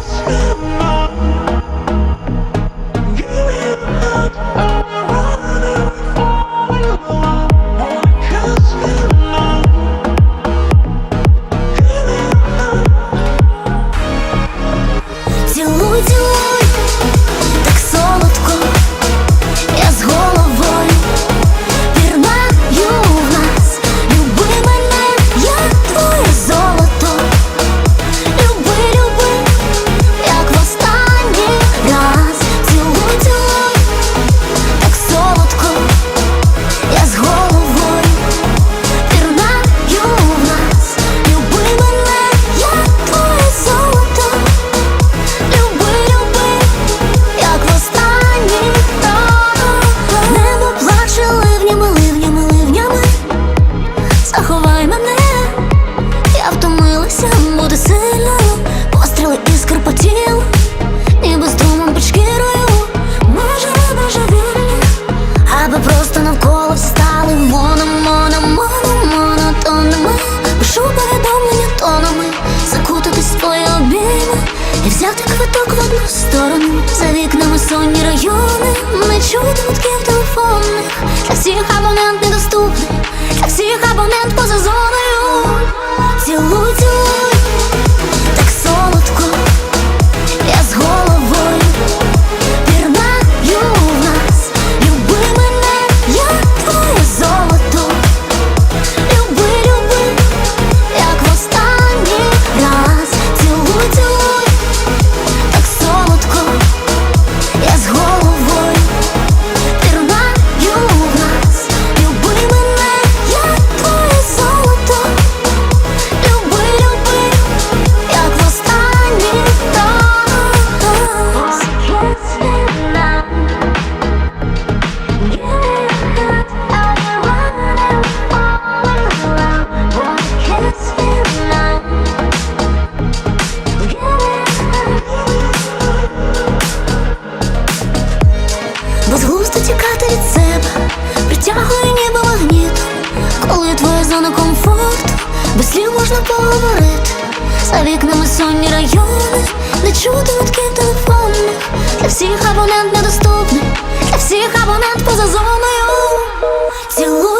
Christmas. Мене, я втомилася бути сильною Постріли по тілу, ніби струмом під шкірою. Може, може вільні, аби просто навколо всі стали. Моно, моно, моно, монотонними Пишу повідомлення тонами, закутатись в твої обійми. І взяти квиток в одну сторону. За вікнами сонні райони. Не чути гудків телефонних. Для всіх абонент недоступний. Для всіх абонент поза зоною слів За вікнами сонні райони, не чути гудків телефонних. Для всіх абонент недоступний, для всіх абонент поза зоною. Цілуй,